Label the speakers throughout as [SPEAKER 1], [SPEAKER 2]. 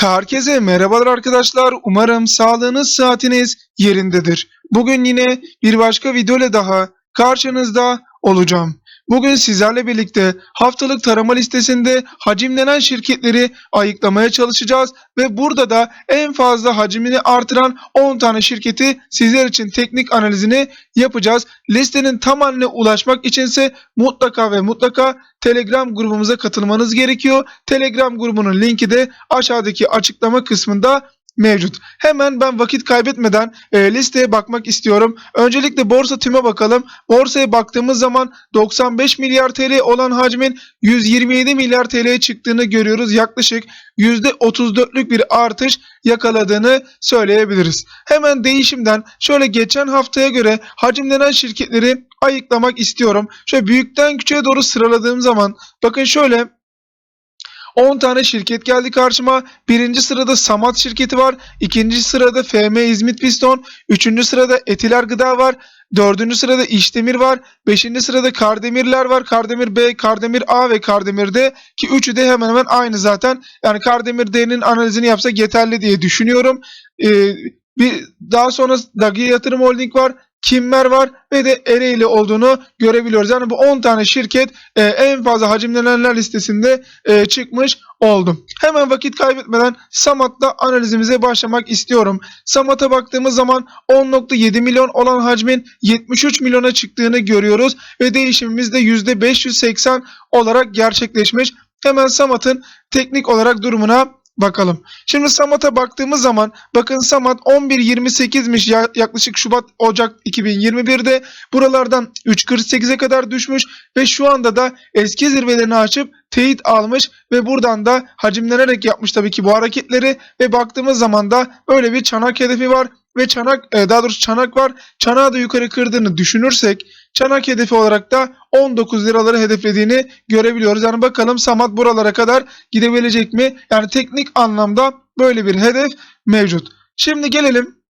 [SPEAKER 1] Herkese merhabalar arkadaşlar. Umarım sağlığınız, saatiniz yerindedir. Bugün yine bir başka video ile daha karşınızda olacağım. Bugün sizlerle birlikte haftalık tarama listesinde hacimlenen şirketleri ayıklamaya çalışacağız ve burada da en fazla hacmini artıran 10 tane şirketi sizler için teknik analizini yapacağız. Listenin tamamen ulaşmak içinse mutlaka ve mutlaka Telegram grubumuza katılmanız gerekiyor. Telegram grubunun linki de aşağıdaki açıklama kısmında mevcut. Hemen ben vakit kaybetmeden e, listeye bakmak istiyorum. Öncelikle borsa tüme bakalım. Borsaya baktığımız zaman 95 milyar TL olan hacmin 127 milyar TL'ye çıktığını görüyoruz. Yaklaşık %34'lük bir artış yakaladığını söyleyebiliriz. Hemen değişimden şöyle geçen haftaya göre hacimlenen şirketleri ayıklamak istiyorum. Şöyle büyükten küçüğe doğru sıraladığım zaman bakın şöyle 10 tane şirket geldi karşıma. Birinci sırada Samat şirketi var. İkinci sırada FM İzmit Piston. Üçüncü sırada Etiler Gıda var. Dördüncü sırada İşdemir var. Beşinci sırada Kardemirler var. Kardemir B, Kardemir A ve Kardemir D. Ki üçü de hemen hemen aynı zaten. Yani Kardemir D'nin analizini yapsak yeterli diye düşünüyorum. Ee, bir daha sonra Dagi Yatırım Holding var. Kimmer var ve de Ereğli olduğunu görebiliyoruz. Yani bu 10 tane şirket e, en fazla hacimlenenler listesinde e, çıkmış oldum. Hemen vakit kaybetmeden Samat'la analizimize başlamak istiyorum. Samat'a baktığımız zaman 10.7 milyon olan hacmin 73 milyona çıktığını görüyoruz ve değişimimiz de %580 olarak gerçekleşmiş. Hemen Samat'ın teknik olarak durumuna bakalım. Şimdi Samat'a baktığımız zaman bakın Samat 11.28'miş ya- yaklaşık Şubat Ocak 2021'de buralardan 3.48'e kadar düşmüş ve şu anda da eski zirvelerini açıp teyit almış ve buradan da hacimlenerek yapmış tabii ki bu hareketleri ve baktığımız zaman da böyle bir çanak hedefi var ve çanak e, daha doğrusu çanak var. Çanağı da yukarı kırdığını düşünürsek çanak hedefi olarak da 19 liraları hedeflediğini görebiliyoruz. Yani bakalım Samat buralara kadar gidebilecek mi? Yani teknik anlamda böyle bir hedef mevcut. Şimdi gelelim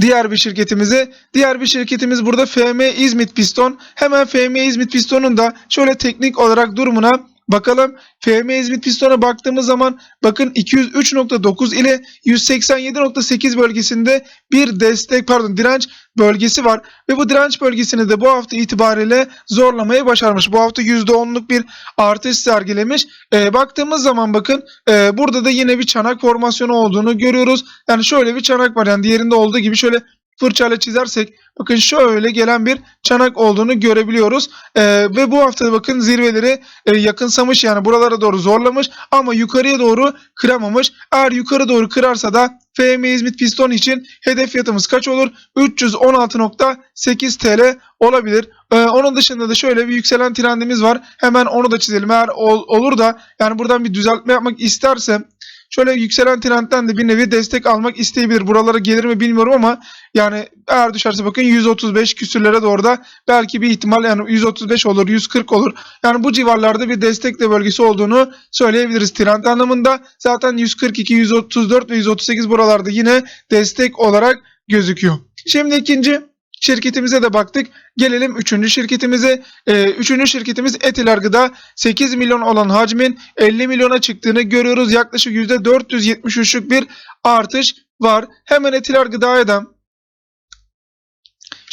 [SPEAKER 1] diğer bir şirketimize. Diğer bir şirketimiz burada FM İzmit Piston. Hemen FM İzmit Piston'un da şöyle teknik olarak durumuna bakalım. FM İzmit Piston'a baktığımız zaman bakın 203.9 ile 187.8 bölgesinde bir destek pardon direnç bölgesi var ve bu direnç bölgesini de bu hafta itibariyle zorlamayı başarmış. Bu hafta %10'luk bir artış sergilemiş. Ee, baktığımız zaman bakın e, burada da yine bir çanak formasyonu olduğunu görüyoruz. Yani şöyle bir çanak var yani diğerinde olduğu gibi şöyle fırçayla çizersek bakın şöyle gelen bir çanak olduğunu görebiliyoruz. Ee, ve bu hafta bakın zirveleri e, yakınsamış yani buralara doğru zorlamış ama yukarıya doğru kıramamış. Eğer yukarı doğru kırarsa da FM İzmit Piston için hedef fiyatımız kaç olur? 316.8 TL olabilir. Ee, onun dışında da şöyle bir yükselen trendimiz var. Hemen onu da çizelim. Eğer ol- olur da yani buradan bir düzeltme yapmak istersem şöyle yükselen trendten de bir nevi destek almak isteyebilir. Buralara gelir mi bilmiyorum ama yani eğer düşerse bakın 135 küsürlere doğru da belki bir ihtimal yani 135 olur 140 olur. Yani bu civarlarda bir destek de bölgesi olduğunu söyleyebiliriz trend anlamında. Zaten 142, 134 ve 138 buralarda yine destek olarak gözüküyor. Şimdi ikinci şirketimize de baktık. Gelelim üçüncü şirketimize. Ee, üçüncü şirketimiz Etiler Gıda. 8 milyon olan hacmin 50 milyona çıktığını görüyoruz. Yaklaşık %473'lük bir artış var. Hemen Etiler Gıda'ya da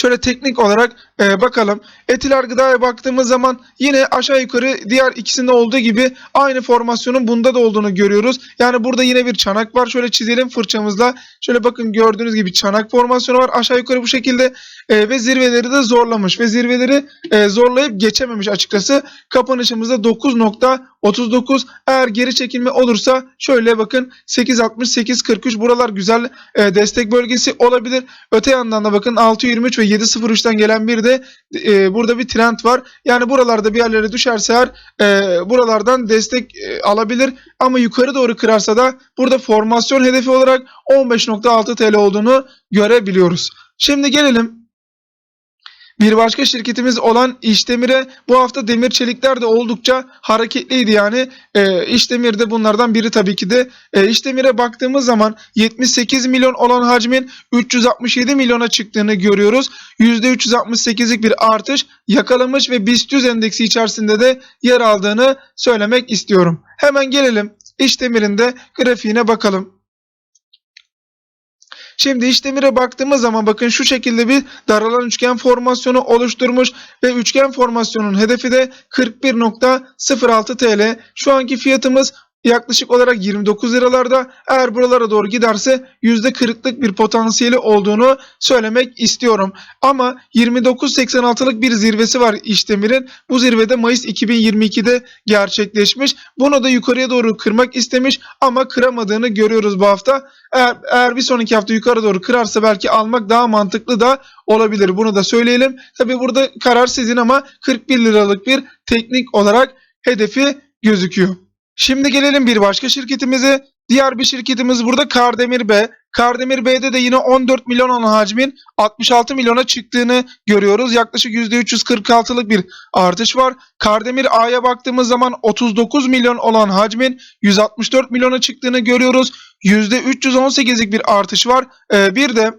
[SPEAKER 1] Şöyle teknik olarak e, bakalım. Etiler gıdaya baktığımız zaman yine aşağı yukarı diğer ikisinde olduğu gibi aynı formasyonun bunda da olduğunu görüyoruz. Yani burada yine bir çanak var. Şöyle çizelim fırçamızla. Şöyle bakın gördüğünüz gibi çanak formasyonu var. Aşağı yukarı bu şekilde e, ve zirveleri de zorlamış. Ve zirveleri e, zorlayıp geçememiş açıkçası. Kapanışımızda 9.39 eğer geri çekilme olursa şöyle bakın 8.60-8.43 buralar güzel e, destek bölgesi olabilir. Öte yandan da bakın 6.23 ve 7.03'ten gelen bir de e, burada bir trend var. Yani buralarda bir yerlere düşerse eğer e, buralardan destek e, alabilir. Ama yukarı doğru kırarsa da burada formasyon hedefi olarak 15.6 TL olduğunu görebiliyoruz. Şimdi gelelim bir başka şirketimiz olan İşdemir'e bu hafta demir çelikler de oldukça hareketliydi yani e, İşdemir de bunlardan biri tabii ki de e, İşdemir'e baktığımız zaman 78 milyon olan hacmin 367 milyona çıktığını görüyoruz. %368'lik bir artış yakalamış ve BIST 100 endeksi içerisinde de yer aldığını söylemek istiyorum. Hemen gelelim İşdemir'in de grafiğine bakalım. Şimdi işlemire baktığımız zaman bakın şu şekilde bir daralan üçgen formasyonu oluşturmuş ve üçgen formasyonun hedefi de 41.06 TL. Şu anki fiyatımız yaklaşık olarak 29 liralarda. Eğer buralara doğru giderse %40'lık bir potansiyeli olduğunu söylemek istiyorum. Ama 29.86'lık bir zirvesi var İşdemir'in. Bu zirvede Mayıs 2022'de gerçekleşmiş. Bunu da yukarıya doğru kırmak istemiş ama kıramadığını görüyoruz bu hafta. Eğer, eğer bir sonraki hafta yukarı doğru kırarsa belki almak daha mantıklı da olabilir. Bunu da söyleyelim. Tabi burada karar sizin ama 41 liralık bir teknik olarak hedefi gözüküyor. Şimdi gelelim bir başka şirketimize. Diğer bir şirketimiz burada Kardemir B. Kardemir B'de de yine 14 milyon olan hacmin 66 milyona çıktığını görüyoruz. Yaklaşık %346'lık bir artış var. Kardemir A'ya baktığımız zaman 39 milyon olan hacmin 164 milyona çıktığını görüyoruz. %318'lik bir artış var. Ee, bir de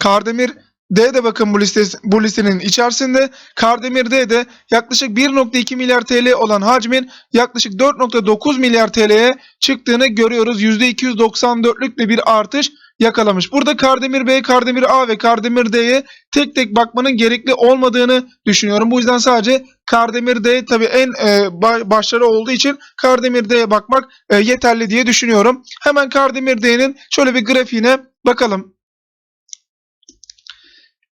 [SPEAKER 1] Kardemir D de bakın bu, liste, bu listenin içerisinde. Kardemir D'de yaklaşık 1.2 milyar TL olan hacmin yaklaşık 4.9 milyar TL'ye çıktığını görüyoruz. %294'lük de bir artış yakalamış. Burada Kardemir B, Kardemir A ve Kardemir D'ye tek tek bakmanın gerekli olmadığını düşünüyorum. Bu yüzden sadece Kardemir D tabii en e, başarı olduğu için Kardemir D'ye bakmak e, yeterli diye düşünüyorum. Hemen Kardemir D'nin şöyle bir grafiğine bakalım.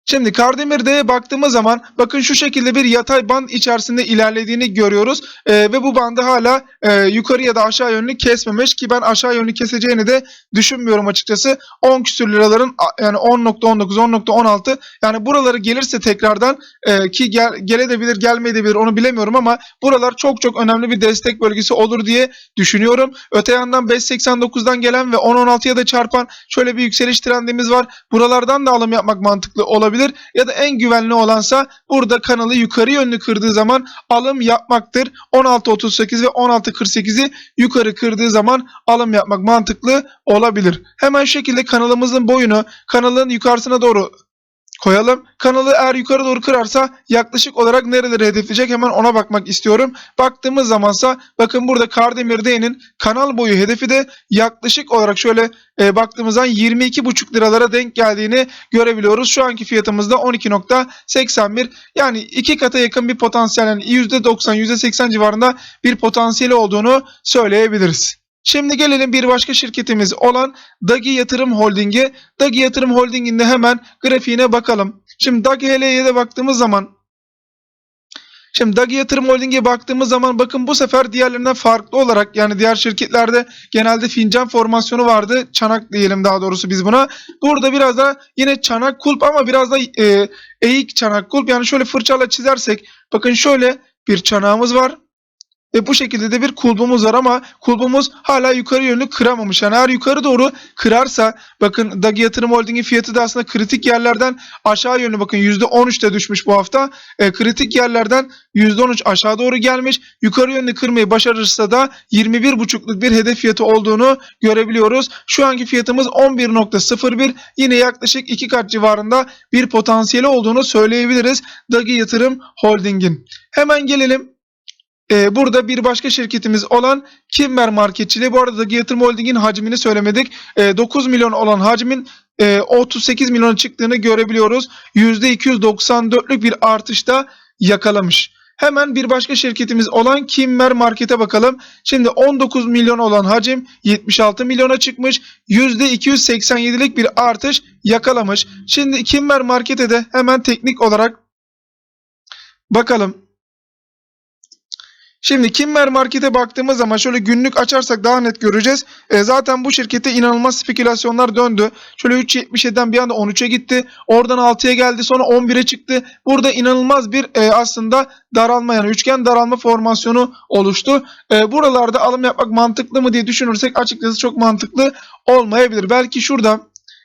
[SPEAKER 1] Şimdi Kardemir'de baktığımız zaman bakın şu şekilde bir yatay band içerisinde ilerlediğini görüyoruz. Ee, ve bu bandı hala e, yukarı ya da aşağı yönlü kesmemiş ki ben aşağı yönlü keseceğini de düşünmüyorum açıkçası. 10 küsür liraların yani 10.19 10.16 yani buraları gelirse tekrardan e, ki gel, gelebilir gelmeyebilir onu bilemiyorum ama buralar çok çok önemli bir destek bölgesi olur diye düşünüyorum. Öte yandan 5.89'dan gelen ve 10.16'ya da çarpan şöyle bir yükseliş trendimiz var. Buralardan da alım yapmak mantıklı olabilir olabilir ya da en güvenli olansa burada kanalı yukarı yönlü kırdığı zaman alım yapmaktır. 16.38 ve 16.48'i yukarı kırdığı zaman alım yapmak mantıklı olabilir. Hemen şekilde kanalımızın boyunu kanalın yukarısına doğru koyalım. Kanalı eğer yukarı doğru kırarsa yaklaşık olarak nereleri hedefleyecek hemen ona bakmak istiyorum. Baktığımız zamansa bakın burada Kardemir D'nin kanal boyu hedefi de yaklaşık olarak şöyle e, baktığımızda 22,5 liralara denk geldiğini görebiliyoruz. Şu anki fiyatımız da 12.81 yani iki kata yakın bir potansiyel yani %90 %80 civarında bir potansiyeli olduğunu söyleyebiliriz. Şimdi gelelim bir başka şirketimiz olan Dagi Yatırım Holding'e. Dagi Yatırım Holding'in de hemen grafiğine bakalım. Şimdi Dagi HL'ye de baktığımız zaman Şimdi Dagi Yatırım Holding'e baktığımız zaman bakın bu sefer diğerlerinden farklı olarak yani diğer şirketlerde genelde fincan formasyonu vardı. Çanak diyelim daha doğrusu biz buna. Burada biraz da yine çanak kulp ama biraz da e, eğik çanak kulp. Yani şöyle fırçayla çizersek bakın şöyle bir çanağımız var. Ve bu şekilde de bir kulbumuz var ama kulbumuz hala yukarı yönlü kıramamış. Yani eğer yukarı doğru kırarsa bakın Dagi Yatırım Holding'in fiyatı da aslında kritik yerlerden aşağı yönlü bakın %13'te düşmüş bu hafta. E, kritik yerlerden %13 aşağı doğru gelmiş. Yukarı yönlü kırmayı başarırsa da 21,5'luk bir hedef fiyatı olduğunu görebiliyoruz. Şu anki fiyatımız 11.01 yine yaklaşık 2 kat civarında bir potansiyeli olduğunu söyleyebiliriz Dagi Yatırım Holding'in. Hemen gelelim ee, burada bir başka şirketimiz olan Kimber Marketçiliği. Bu arada da Yatırım Holding'in hacmini söylemedik. Ee, 9 milyon olan hacmin e, 38 milyona çıktığını görebiliyoruz. %294'lük bir artışta yakalamış. Hemen bir başka şirketimiz olan Kimmer Market'e bakalım. Şimdi 19 milyon olan hacim 76 milyona çıkmış. %287'lik bir artış yakalamış. Şimdi Kimmer Market'e de hemen teknik olarak bakalım. Şimdi Kimmer Market'e baktığımız zaman şöyle günlük açarsak daha net göreceğiz. E, zaten bu şirkete inanılmaz spekülasyonlar döndü. Şöyle 3.77'den bir anda 13'e gitti. Oradan 6'ya geldi sonra 11'e çıktı. Burada inanılmaz bir e, aslında daralma yani üçgen daralma formasyonu oluştu. E, buralarda alım yapmak mantıklı mı diye düşünürsek açıkçası çok mantıklı olmayabilir. Belki şurada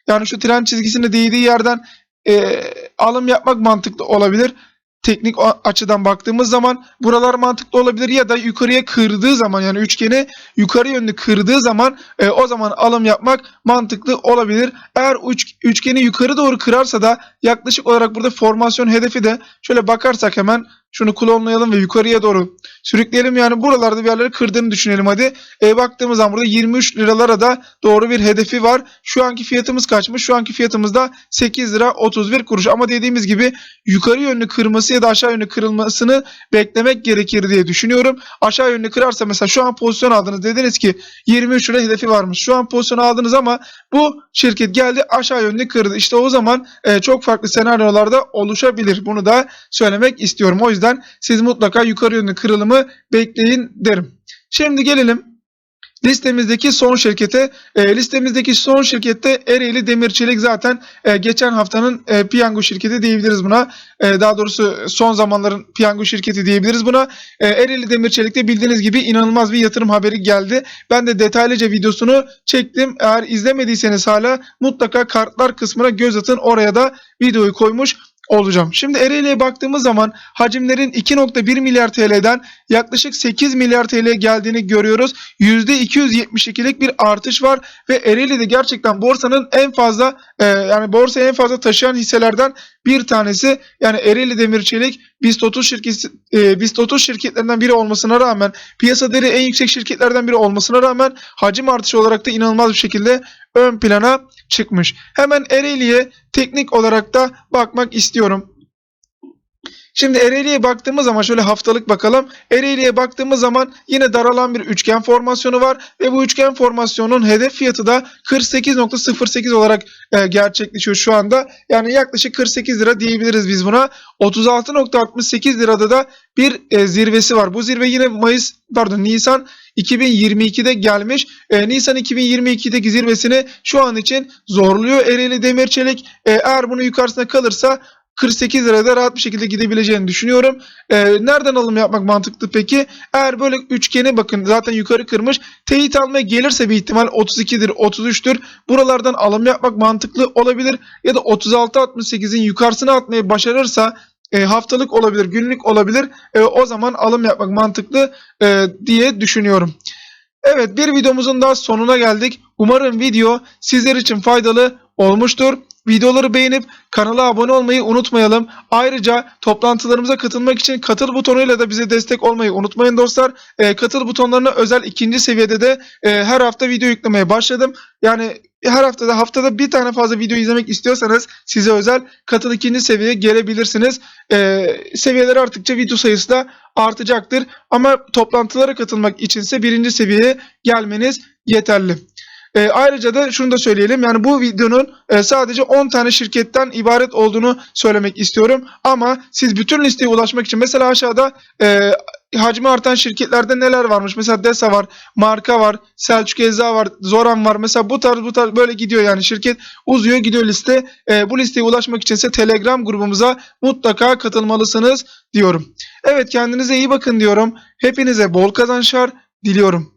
[SPEAKER 1] yani şu tren çizgisine değdiği yerden e, alım yapmak mantıklı olabilir teknik açıdan baktığımız zaman buralar mantıklı olabilir ya da yukarıya kırdığı zaman yani üçgeni yukarı yönlü kırdığı zaman e, o zaman alım yapmak mantıklı olabilir. Eğer üç, üçgeni yukarı doğru kırarsa da yaklaşık olarak burada formasyon hedefi de şöyle bakarsak hemen şunu klonlayalım ve yukarıya doğru sürükleyelim. Yani buralarda bir yerleri kırdığını düşünelim hadi. E, baktığımız zaman burada 23 liralara da doğru bir hedefi var. Şu anki fiyatımız kaçmış? Şu anki fiyatımız da 8 lira 31 kuruş. Ama dediğimiz gibi yukarı yönlü kırması ya da aşağı yönlü kırılmasını beklemek gerekir diye düşünüyorum. Aşağı yönlü kırarsa mesela şu an pozisyon aldınız. Dediniz ki 23 lira hedefi varmış. Şu an pozisyon aldınız ama bu şirket geldi aşağı yönlü kırdı. İşte o zaman e, çok farklı senaryolarda oluşabilir. Bunu da söylemek istiyorum. O yüzden siz mutlaka yukarı yönlü kırılımı bekleyin derim. Şimdi gelelim listemizdeki son şirkete. E, listemizdeki son şirkette Ereğli Demir Çelik zaten e, geçen haftanın e, piyango şirketi diyebiliriz buna. E, daha doğrusu son zamanların piyango şirketi diyebiliriz buna. E, Ereğli Demir Çelik'te bildiğiniz gibi inanılmaz bir yatırım haberi geldi. Ben de detaylıca videosunu çektim. Eğer izlemediyseniz hala mutlaka kartlar kısmına göz atın. Oraya da videoyu koymuş olacağım. Şimdi Ereğli'ye baktığımız zaman hacimlerin 2.1 milyar TL'den yaklaşık 8 milyar TL geldiğini görüyoruz. %272'lik bir artış var ve Ereğli'de gerçekten borsanın en fazla e, yani borsayı en fazla taşıyan hisselerden bir tanesi. Yani Ereğli Demir Çelik BIST 30 şirketi e, BIST 30 şirketlerinden biri olmasına rağmen piyasa değeri en yüksek şirketlerden biri olmasına rağmen hacim artışı olarak da inanılmaz bir şekilde ön plana çıkmış. Hemen Ereğli'ye teknik olarak da bakmak istiyorum. Şimdi Ereğli'ye baktığımız zaman şöyle haftalık bakalım. Ereğli'ye baktığımız zaman yine daralan bir üçgen formasyonu var ve bu üçgen formasyonun hedef fiyatı da 48.08 olarak e, gerçekleşiyor şu anda. Yani yaklaşık 48 lira diyebiliriz biz buna. 36.68 lirada da bir e, zirvesi var. Bu zirve yine Mayıs pardon Nisan 2022'de gelmiş. E, Nisan 2022'deki zirvesini şu an için zorluyor Ereğli Demir Çelik. E, eğer bunu yukarısına kalırsa 48 lirada rahat bir şekilde gidebileceğini düşünüyorum. Ee, nereden alım yapmak mantıklı peki? Eğer böyle üçgeni bakın zaten yukarı kırmış. Teyit almaya gelirse bir ihtimal 32'dir, 33'tür. Buralardan alım yapmak mantıklı olabilir. Ya da 36-68'in yukarısına atmayı başarırsa e, haftalık olabilir, günlük olabilir. E, o zaman alım yapmak mantıklı e, diye düşünüyorum. Evet bir videomuzun daha sonuna geldik. Umarım video sizler için faydalı olmuştur. Videoları beğenip kanala abone olmayı unutmayalım. Ayrıca toplantılarımıza katılmak için katıl butonuyla da bize destek olmayı unutmayın dostlar. E, katıl butonlarına özel ikinci seviyede de e, her hafta video yüklemeye başladım. Yani her haftada haftada bir tane fazla video izlemek istiyorsanız size özel katıl ikinci seviyeye gelebilirsiniz. E, seviyeler arttıkça video sayısı da artacaktır. Ama toplantılara katılmak içinse birinci seviyeye gelmeniz yeterli. E, ayrıca da şunu da söyleyelim. Yani bu videonun e, sadece 10 tane şirketten ibaret olduğunu söylemek istiyorum. Ama siz bütün listeye ulaşmak için mesela aşağıda e, hacmi artan şirketlerde neler varmış? Mesela Desa var, Marka var, Selçuk Ecza var, Zoran var. Mesela bu tarz bu tarz böyle gidiyor yani şirket uzuyor gidiyor liste. E, bu listeye ulaşmak içinse Telegram grubumuza mutlaka katılmalısınız diyorum. Evet kendinize iyi bakın diyorum. Hepinize bol kazançlar diliyorum.